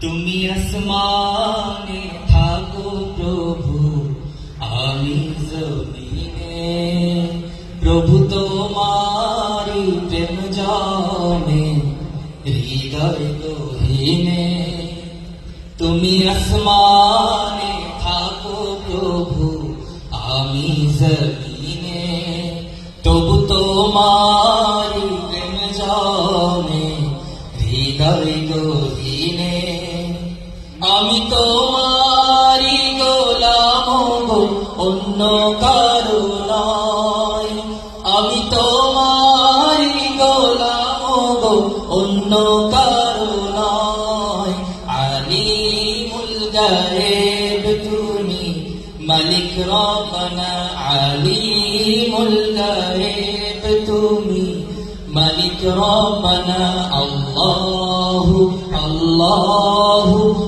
তুমি আসমানে থাকো প্রভু, আমি জমিনে। প্রভু তোমারি প্রেম জানে, হৃদয় গহীনে। তুমি আসমানে থাকো প্রভু, আমি জমিনে। তবু তোমারি প্রেম জানে, হৃদয় গহীনে। আমি তোমারি গোলাম গো অন্য কারও নয়। আমি তোমারি গোলাম গো অন্য কারও নয়। আলিমুল গায়েব তুমি, মালিক রবনা আলিমুল গায়েব তুমি, মালিক রবনা আল্লাহু আল্লাহু।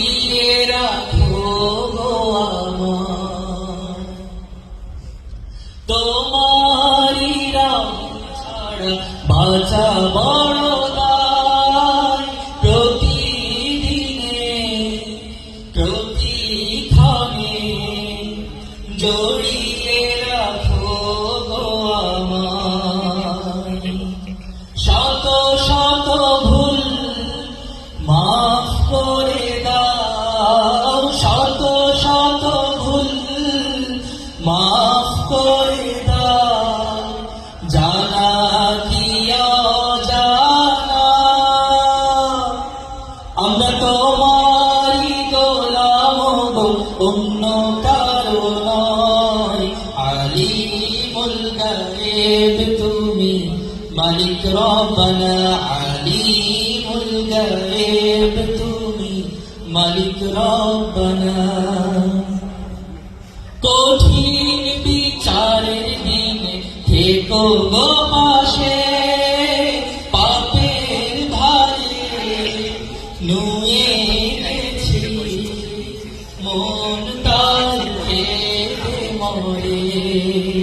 বাঁচা বড় প্রতিদিনে প্রতিক্ষণে জড়িয়ে রাখো গো শত শত ভুল মাফ করে দাও। শত শত ভুল মাফ করে অন্য কারও নয়। আলিমুল গায়েব তুমি, মালিক রব্বানা, আলিমুল গায়েব তুমি, মালিক রব্বানা। কঠিন বিচারের দিনে থেকো গো બોલતા મોરી